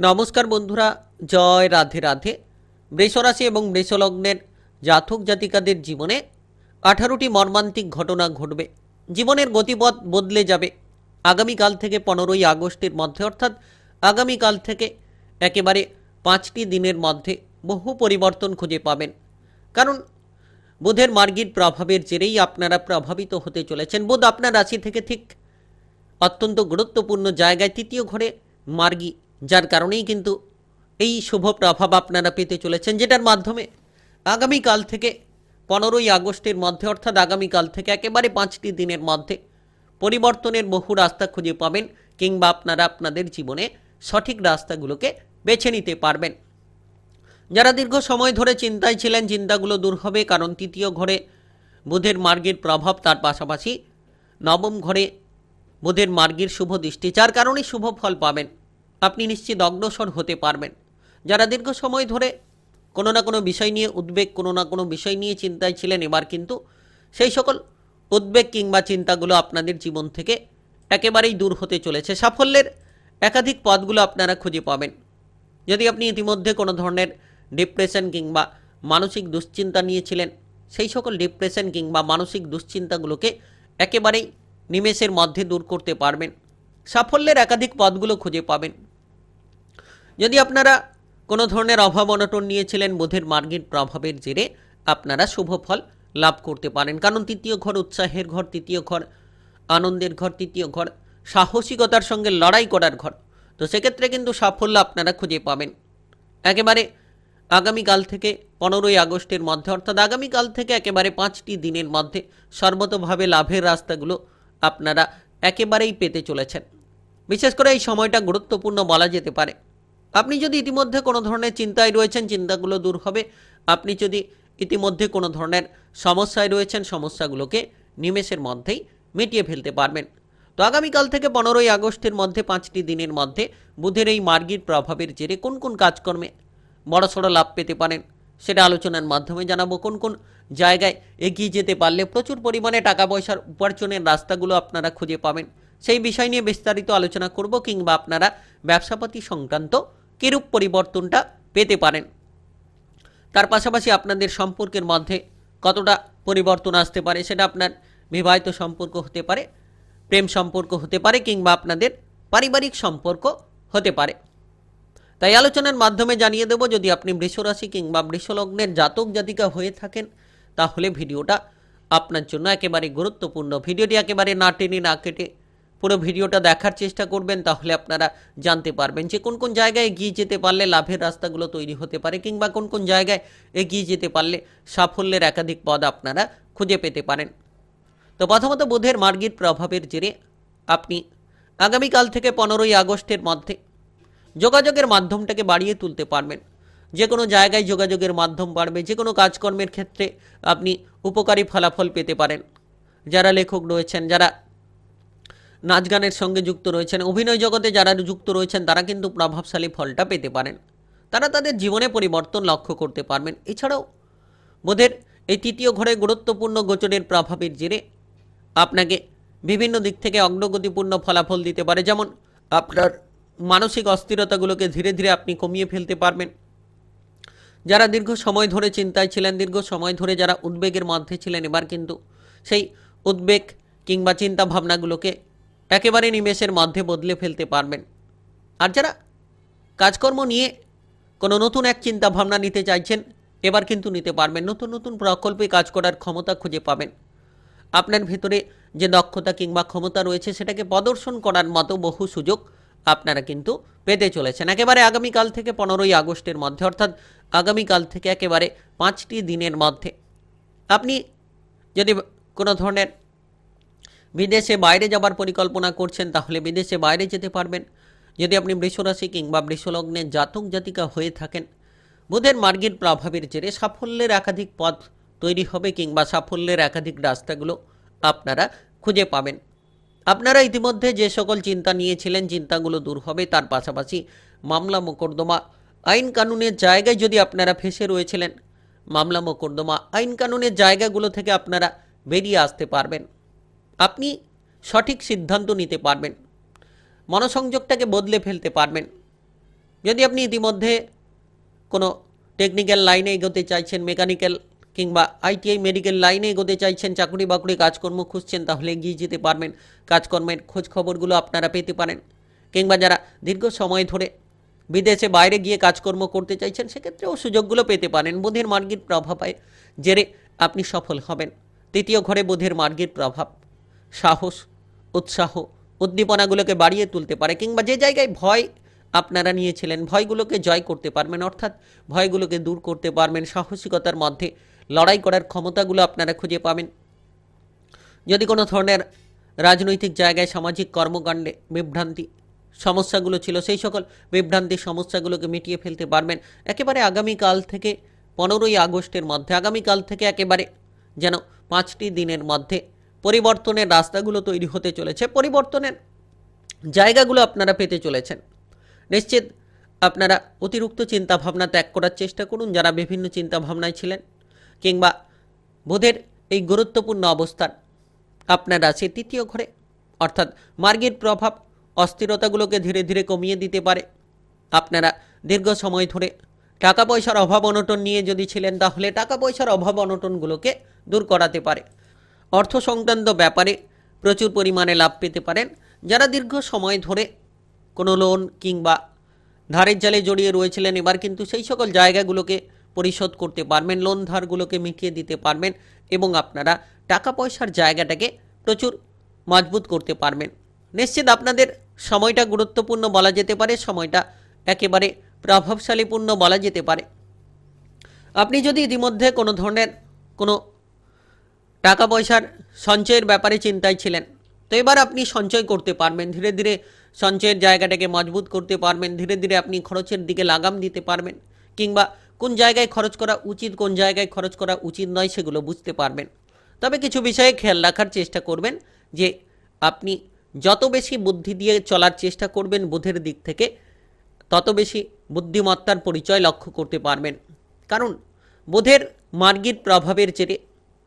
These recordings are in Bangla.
নমস্কার বন্ধুরা, জয় রাধে রাধে। বৃষরাশি এবং বৃষলগ্নের জাতক জাতিকাদের জীবনে আঠারোটি মর্মান্তিক ঘটনা ঘটবে। জীবনের গতিপথ বদলে যাবে। আগামীকাল থেকে পনেরোই আগস্টের মধ্যে, অর্থাৎ আগামীকাল থেকে একেবারে পাঁচটি দিনের মধ্যে বহু পরিবর্তন খুঁজে পাবেন। কারণ বুধের মার্গীর প্রভাবের জেরেই আপনারা প্রভাবিত হতে চলেছেন। বুধ আপনার রাশি থেকে ঠিক অত্যন্ত গুরুত্বপূর্ণ জায়গায় তৃতীয় ঘরে মার্গী যার কারণেই কিন্তু এই শুভ প্রভাব আপনারা পেতে চলেছেন, যেটার মাধ্যমে আগামীকাল থেকে পনেরোই আগস্টের মধ্যে, অর্থাৎ আগামীকাল থেকে একেবারে পাঁচটি দিনের মধ্যে পরিবর্তনের বহু রাস্তা খুঁজে পাবেন কিংবা আপনারা আপনাদের জীবনে সঠিক রাস্তাগুলোকে বেছে নিতে পারবেন। যারা দীর্ঘ সময় ধরে চিন্তায় ছিলেন, চিন্তাগুলো দূর হবে, কারণ তৃতীয় ঘরে বুধের মার্গের প্রভাব, তার পাশাপাশি নবম ঘরে বুধের মার্গের শুভ দৃষ্টি, যার কারণে শুভ ফল পাবেন। আপনি নিশ্চিত অগ্রসর হতে পারবেন। যারা দীর্ঘ সময় ধরে কোনো না কোনো বিষয় নিয়ে উদ্বেগ, কোনো না কোনো বিষয় নিয়ে চিন্তায় ছিলেন এবার কিন্তু সেই সকল উদ্বেগ কিংবা চিন্তাগুলো আপনাদের জীবন থেকে একেবারেই দূর হতে চলেছে। সাফল্যের একাধিক পথগুলো আপনারা খুঁজে পাবেন। যদি আপনি ইতিমধ্যে কোনো ধরনের ডিপ্রেশন কিংবা মানসিক দুশ্চিন্তা নিয়েছিলেন সেই সকল ডিপ্রেশন কিংবা মানসিক দুশ্চিন্তাগুলোকে একেবারেই নিমেষের মধ্যে দূর করতে পারবেন। সাফল্যের একাধিক পথগুলো খুঁজে পাবেন। যদি আপনারা কোনো ধরনের অভাব অনটন নিয়েছিলেন, বোধের মার্গের প্রভাবের জেরে আপনারা শুভ ফল লাভ করতে পারেন। কারণ তৃতীয় ঘর উৎসাহের ঘর, তৃতীয় ঘর আনন্দের ঘর, তৃতীয় ঘর সাহসিকতার সঙ্গে লড়াই করার ঘর। তো সেক্ষেত্রে কিন্তু সাফল্য আপনারা খুঁজে পাবেন। একেবারে আগামীকাল থেকে পনেরোই আগস্টের মধ্যে, অর্থাৎ আগামীকাল থেকে একেবারে পাঁচটি দিনের মধ্যে সর্বতভাবে লাভের রাস্তাগুলো আপনারা একেবারেই পেতে চলেছেন। বিশেষ করে এই সময়টা গুরুত্বপূর্ণ বলা যেতে পারে। আপনি যদি ইতিমধ্যে কোনো ধরনের চিন্তায় রয়েছেন, চিন্তাগুলো দূর হবে। আপনি যদি ইতিমধ্যে কোনো ধরনের সমস্যায় রয়েছেন, সমস্যাগুলোকে নিমেষের মধ্যেই মিটিয়ে ফেলতে পারবেন। তো আগামীকাল থেকে পনেরোই আগস্টের মধ্যে, পাঁচটি দিনের মধ্যে বুধের এই মার্গীর প্রভাবের জেরে কোন কোন কাজকর্মে বড়সড় লাভ পেতে পারেন, সেটা আলোচনার মাধ্যমে জানাব। কোন কোন জায়গায় এগিয়ে যেতে পারলে প্রচুর পরিমাণে টাকা পয়সার উপার্জনের রাস্তাগুলো আপনারা খুঁজে পাবেন। সেই বিষয় নিয়ে বিস্তারিত আলোচনা করব কিংবা আপনারা ব্যবসাপাতি সংক্রান্ত কিরূপ পরিবর্তনটা পেতে পারেন। তার পাশাপাশি আপনাদের সম্পর্কের মধ্যে কতটা পরিবর্তন আসতে পারে সেটা আপনার বিবাহিত সম্পর্ক হতে পারে, প্রেম সম্পর্ক হতে পারে কিংবা আপনাদের পারিবারিক সম্পর্ক হতে পারে। তাই আলোচনার মাধ্যমে জানিয়ে দেব, যদি আপনি বৃষরাশি কিংবা বৃষলগ্নের জাতক জাতিকা হয়ে থাকেন, তাহলে ভিডিওটা আপনার জন্য একেবারে গুরুত্বপূর্ণ। ভিডিওটি একেবারে না টেনে না কেটে পুরো ভিডিওটা দেখার চেষ্টা করবেন, তাহলে আপনারা জানতে পারবেন যে কোন কোন জায়গায় এগিয়ে যেতে পারলে লাভের রাস্তাগুলো তৈরি হতে পারে কিংবা কোন কোন জায়গায় এগিয়ে যেতে পারলে সাফল্যের একাধিক পদ আপনারা খুঁজে পেতে পারেন। তো প্রথমত বুধের মার্গীর প্রভাবের জেরে আপনি আগামীকাল থেকে পনেরোই আগস্টের মধ্যে যোগাযোগের মাধ্যমটাকে বাড়িয়ে তুলতে পারবেন। যে কোনো জায়গায় যোগাযোগের মাধ্যম বাড়বে যে কোনো কাজকর্মের ক্ষেত্রে আপনি উপকারী ফলাফল পেতে পারেন। যারা লেখক রয়েছেন, যারা নাচ গানের সঙ্গে যুক্ত রয়েছেন। অভিনয় জগতে যারা যুক্ত রয়েছেন, তারা কিন্তু প্রভাবশালী ফলটা পেতে পারেন। তারা তাদের জীবনে পরিবর্তন লক্ষ্য করতে পারবেন। এছাড়াও বোধের এই তৃতীয় ঘরে গুরুত্বপূর্ণ গোচরের প্রভাবের জেরে আপনাকে বিভিন্ন দিক থেকে অগ্রগতিপূর্ণ ফলাফল দিতে পারে। যেমন আপনার মানসিক অস্থিরতাগুলোকে ধীরে ধীরে আপনি কমিয়ে ফেলতে পারবেন। যারা দীর্ঘ সময় ধরে চিন্তায় ছিলেন, দীর্ঘ সময় ধরে যারা উদ্বেগের মধ্যে ছিলেন, এবার কিন্তু সেই উদ্বেগ কিংবা চিন্তা ভাবনাগুলোকে একেবারে নিমেষের মধ্যে বদলে ফেলতে পারবেন। আর যারা কাজকর্ম নিয়ে কোনো নতুন এক চিন্তা ভাবনা নিতে চাইছেন, এবার কিন্তু নিতে পারবেন। নতুন নতুন প্রকল্পে কাজ করার ক্ষমতা খুঁজে পাবেন। আপনার ভেতরে যে দক্ষতা কিংবা ক্ষমতা রয়েছে, সেটাকে প্রদর্শন করার মতো বহু সুযোগ আপনারা কিন্তু পেতে চলেছেন। একেবারে আগামীকাল থেকে পনেরোই আগস্টের মধ্যে, অর্থাৎ আগামীকাল থেকে একেবারে পাঁচটি দিনের মধ্যে। আপনি যদি কোনো ধরনের বিদেশে বাইরে যাবার পরিকল্পনা করছেন, তাহলে বিদেশে বাইরে যেতে পারবেন। যদি আপনি বৃষরাশি কিংবা বৃষলগ্নের জাতক জাতিকা হয়ে থাকেন, বুধের মার্গের প্রভাবের জেরে সাফল্যের একাধিক পথ তৈরি হবে কিংবা সাফল্যের একাধিক রাস্তাগুলো আপনারা খুঁজে পাবেন। আপনারা ইতিমধ্যে যে সকল চিন্তা নিয়েছিলেন, চিন্তাগুলো দূর হবে। তার পাশাপাশি মামলা মোকদ্দমা, আইন কানুনের জায়গায় যদি আপনারা ফেসে রয়েছিলেন, মামলা মোকদ্দমা, আইন কানুনের জায়গাগুলো থেকে আপনারা বেরিয়ে আসতে পারবেন। আপনি সঠিক সিদ্ধান্ত নিতে পারবেন। মনসংযোগটাকে বদলে ফেলতে পারবেন। যদি আপনি ইতিমধ্যে কোনো টেকনিক্যাল লাইনে এগোতে চাইছেন মেকানিক্যাল কিংবা আইটিআই মেডিকেল লাইনে এগোতে চাইছেন, চাকরি বাকরি কাজকর্ম খুঁজছেন, তাহলে এগিয়ে যেতে পারবেন। কাজকর্মের খোঁজ খবরগুলো আপনারা পেতে পারেন। কিংবা যারা দীর্ঘ সময় ধরে বিদেশে বাইরে গিয়ে কাজকর্ম করতে চাইছেন, সেক্ষেত্রেও সুযোগগুলো পেতে পারেন। বুধের মার্গির প্রভাবে জেরে আপনি সফল হবেন। তৃতীয় ঘরে বুধের মার্গের প্রভাব। সাহস, উৎসাহ, উদ্দীপনাগুলোকে বাড়িয়ে তুলতে পারে কিংবা যে জায়গায় ভয় আপনারা নিয়েছিলেন, ভয়গুলোকে জয় করতে পারবেন, অর্থাৎ ভয়গুলোকে দূর করতে পারবেন, সাহসিকতার মধ্যে লড়াই করার ক্ষমতাগুলো আপনারা খুঁজে পাবেন। যদি কোনো ধরনের রাজনৈতিক জায়গায় সামাজিক কর্মকাণ্ডে বিভ্রান্তি সমস্যাগুলো ছিল, সেই সকল বিভ্রান্তির সমস্যাগুলোকে মিটিয়ে ফেলতে পারবেন। একেবারে আগামীকাল থেকে পনেরোই আগস্টের মধ্যে, আগামীকাল থেকে একেবারে যেন পাঁচটি দিনের মধ্যে পরিবর্তনের রাস্তাগুলো তৈরি হতে চলেছে। পরিবর্তনের জায়গাগুলো আপনারা পেতে চলেছেন। নিশ্চিত আপনারা অতিরিক্ত চিন্তাভাবনা ত্যাগ করার চেষ্টা করুন, যারা বিভিন্ন চিন্তাভাবনায় ছিলেন কিংবা বুধের এই গুরুত্বপূর্ণ অবস্থান আপনার আছে তৃতীয় ঘরে। অর্থাৎ মার্গের প্রভাব অস্থিরতাগুলোকে ধীরে ধীরে কমিয়ে দিতে পারে। আপনারা দীর্ঘ সময় ধরে টাকা পয়সার অভাব অনটন নিয়ে যদি ছিলেন, তাহলে টাকা পয়সার অভাব অনটনগুলোকে দূর করাতে পারে। অর্থ সংক্রান্ত ব্যাপারে প্রচুর পরিমাণে লাভ পেতে পারেন। যারা দীর্ঘ সময় ধরে কোনো লোন কিংবা ধারের জালে জড়িয়ে রয়েছিলেন, এবার কিন্তু সেই সকল জায়গাগুলোকে পরিশোধ করতে পারবেন লোন ধারগুলোকে মিটিয়ে দিতে পারবেন এবং আপনারা টাকা পয়সার জায়গাটাকে প্রচুর মজবুত করতে পারবেন। নিশ্চিত আপনাদের সময়টা গুরুত্বপূর্ণ বলা যেতে পারে, সময়টা একেবারে প্রভাবশালীপূর্ণ বলা যেতে পারে। আপনি যদি ইতিমধ্যে কোনো ধরনের কোনো টাকা পয়সার সঞ্চয়ের ব্যাপারে চিন্তায় ছিলেন। তো এবার আপনি সঞ্চয় করতে পারবেন, ধীরে ধীরে সঞ্চয়ের জায়গাটাকে মজবুত করতে পারবেন, ধীরে ধীরে আপনি খরচের দিকে লাগাম দিতে পারবেন কিংবা কোন জায়গায় খরচ করা উচিত, কোন জায়গায় খরচ করা উচিত নয় সেগুলো বুঝতে পারবেন। তবে কিছু বিষয়ে খেয়াল রাখার চেষ্টা করবেন যে আপনি যত বেশি বুদ্ধি দিয়ে চলার চেষ্টা করবেন বুধের দিক থেকে, তত বেশি বুদ্ধিমত্তার পরিচয় লক্ষ্য করতে পারবেন। কারণ বুধের মার্গির প্রভাবের জেরে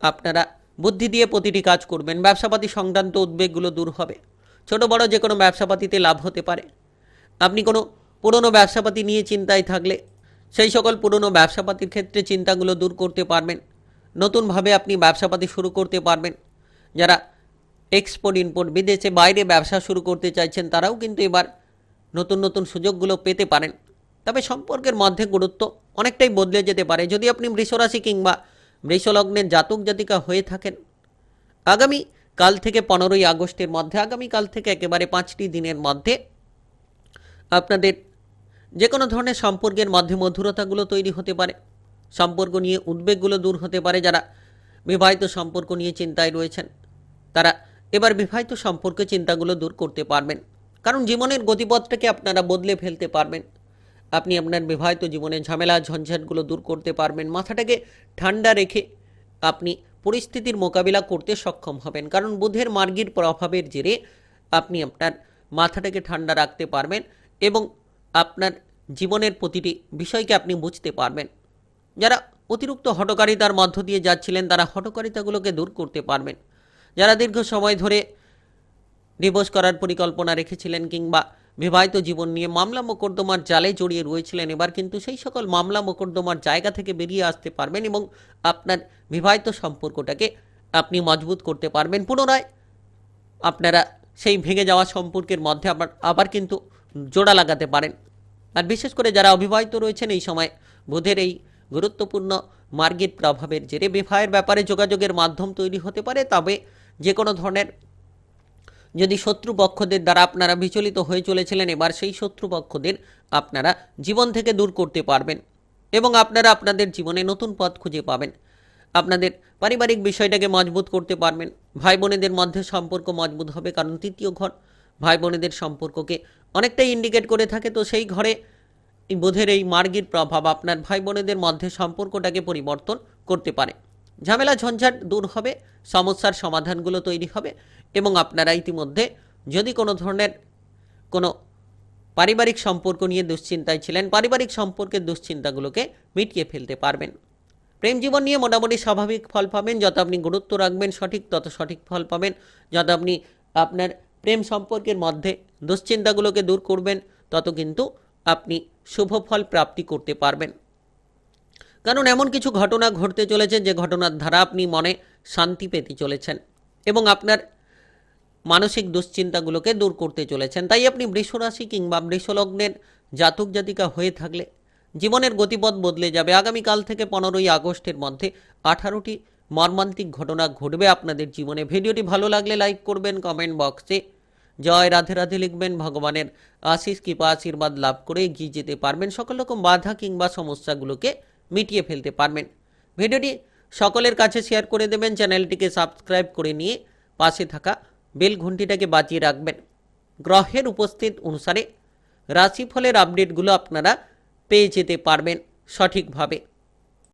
আপনারা বুদ্ধি দিয়ে প্রতিটি কাজ করবেন, ব্যবসাপাতি সংক্রান্ত উদ্বেগগুলো দূর হবে। ছোট বড় যে কোনো ব্যবসাপাতিতে লাভ হতে পারে। আপনি কোনো পুরনো ব্যবসাপাতি নিয়ে চিন্তায় থাকলে সেই সকল পুরনো ব্যবসাপাতির ক্ষেত্রে চিন্তাগুলো দূর করতে পারবেন। নতুনভাবে আপনি ব্যবসাপাতি শুরু করতে পারবেন। যারা এক্সপোর্ট ইম্পোর্ট বিদেশে বাইরে ব্যবসা শুরু করতে চাইছেন, তারাও কিন্তু এবার নতুন নতুন সুযোগগুলো পেতে পারেন। তবে সম্পর্কের মধ্যে গুরুত্ব অনেকটাই বদলে যেতে পারে। যদি আপনি বৃষরাশি কিংবা বৃষলগ্নের জাতক জাতিকা হয়ে থাকেন। আগামী কাল থেকে পনেরোই আগস্টের মধ্যে, আগামী কাল থেকে একেবারে পাঁচটি দিনের মধ্যে আপনাদের যে কোনো ধরনের সম্পর্কের মধ্যে মধুরতাগুলো তৈরি হতে পারে, সম্পর্ক নিয়ে উদ্বেগগুলো দূর হতে পারে, যারা বিবাহিত সম্পর্ক নিয়ে চিন্তায় রয়েছেন, তারা এবার বিবাহিত সম্পর্কে চিন্তাগুলো দূর করতে পারবেন। কারণ জীবনের গতিপথটাকে আপনারা বদলে ফেলতে পারবেন। আপনি আপনার বিবাহিত জীবনে ঝামেলা, ঝঞ্ঝাটগুলো দূর করতে পারবেন। মাথাটাকে ঠান্ডা রেখে আপনি পরিস্থিতির মোকাবিলা করতে সক্ষম হবেন। কারণ বুধের মার্গীর প্রভাবের জেরে আপনি আপনার মাথাটাকে ঠান্ডা রাখতে পারবেন এবং আপনার জীবনের প্রতিটি বিষয়কে আপনি বুঝতে পারবেন। যারা অতিরিক্ত হটকারিতার মধ্য দিয়ে যাচ্ছিলেন, তারা হটকারিতাগুলোকে দূর করতে পারবেন। যারা দীর্ঘ সময় ধরে ডিভোর্স করার পরিকল্পনা রেখেছিলেন কিংবা বিবাহিত জীবন নিয়ে মামলা মোকদ্দমার জালে জড়িয়ে রয়েছিলেন এবার কিন্তু সেই সকল মামলা মোকদ্দমার জায়গা থেকে বেরিয়ে আসতে পারবেন এবং আপনার বিবাহিত সম্পর্কটাকে আপনি মজবুত করতে পারবেন। পুনরায় আপনারা সেই ভেঙে যাওয়া সম্পর্কের মধ্যে আবার আবার কিন্তু জোড়া লাগাতে পারেন। আর বিশেষ করে যারা অবিবাহিত রয়েছেন, এই সময় বুধের এই গুরুত্বপূর্ণ মার্গের প্রভাবের জেরে বিবাহের ব্যাপারে যোগাযোগের মাধ্যম তৈরি হতে পারে। তবে যে কোনো ধরনের যদি শত্রুপক্ষদের দ্বারা আপনারা বিচলিত হয়ে চলেছিলেন, এবার সেই শত্রুপক্ষদের আপনারা জীবন থেকে দূর করতে পারবেন এবং আপনারা আপনাদের জীবনে নতুন পথ খুঁজে পাবেন। আপনাদের পারিবারিক বিষয়টাকে মজবুত করতে পারবেন। ভাই বোনেদের মধ্যে সম্পর্ক মজবুত হবে, কারণ তৃতীয় ঘর। ভাই বোনেদের সম্পর্ককে অনেকটাই ইন্ডিকেট করে থাকে, তো সেই ঘরে এই বোধের এই মার্গের প্রভাব আপনার ভাই বোনেদের মধ্যে সম্পর্কটাকে পরিবর্তন করতে পারে। ঝামেলা, ঝঞ্ঝাট দূর হবে, সমস্যার সমাধানগুলো তৈরি হবে। এবং আপনারা ইতিমধ্যে যদি কোনো ধরনের কোনো পারিবারিক সম্পর্ক নিয়ে দুশ্চিন্তায় ছিলেন, পারিবারিক সম্পর্কের দুশ্চিন্তাগুলোকে মিটিয়ে ফেলতে পারবেন। প্রেম জীবন নিয়ে মোটামুটি স্বাভাবিক ফল পাবেন, যত আপনি গুরুত্ব রাখবেন সঠিক, তত সঠিক ফল পাবেন। যত আপনি আপনার প্রেম সম্পর্কের মধ্যে দুশ্চিন্তাগুলোকে দূর করবেন, তত কিন্তু আপনি শুভ ফল প্রাপ্তি করতে পারবেন। কারণ এমন কিছু ঘটনা ঘটতে চলেছে, যে ঘটনার দ্বারা আপনি মনে শান্তি পেতে চলেছেন এবং আপনার মানসিক দুশ্চিন্তাগুলোকে দূর করতে চলেছেন। তাই আপনি বৃষরাশি কিংবা বৃষলগ্নের জাতক জাতিকা হয়ে থাকলে জীবনের গতিপথ বদলে যাবে। আগামীকাল থেকে পনেরোই আগস্টের মধ্যে আঠারোটি মর্মান্তিক ঘটনা ঘটবে আপনাদের জীবনে। ভিডিওটি ভালো লাগলে লাইক করবেন, কমেন্ট বক্সে জয় রাধে রাধে লিখবেন। ভগবানের আশিস কৃপা, আশীর্বাদ লাভ করে এগিয়ে যেতে পারবেন। সকল রকম বাধা কিংবা সমস্যাগুলোকে মিটিয়ে ফেলতে পারবেন। ভিডিওটি সকলের কাছে শেয়ার করে দেবেন। চ্যানেলটিকে সাবস্ক্রাইব করে নিয়ে পাশে থাকা বেল ঘন্টিটাকে বাজিয়ে রাখবেন। গ্রহের উপস্থিত অনুসারে রাশিফলের আপডেটগুলো আপনারা পেয়ে যেতে পারবেন সঠিকভাবে।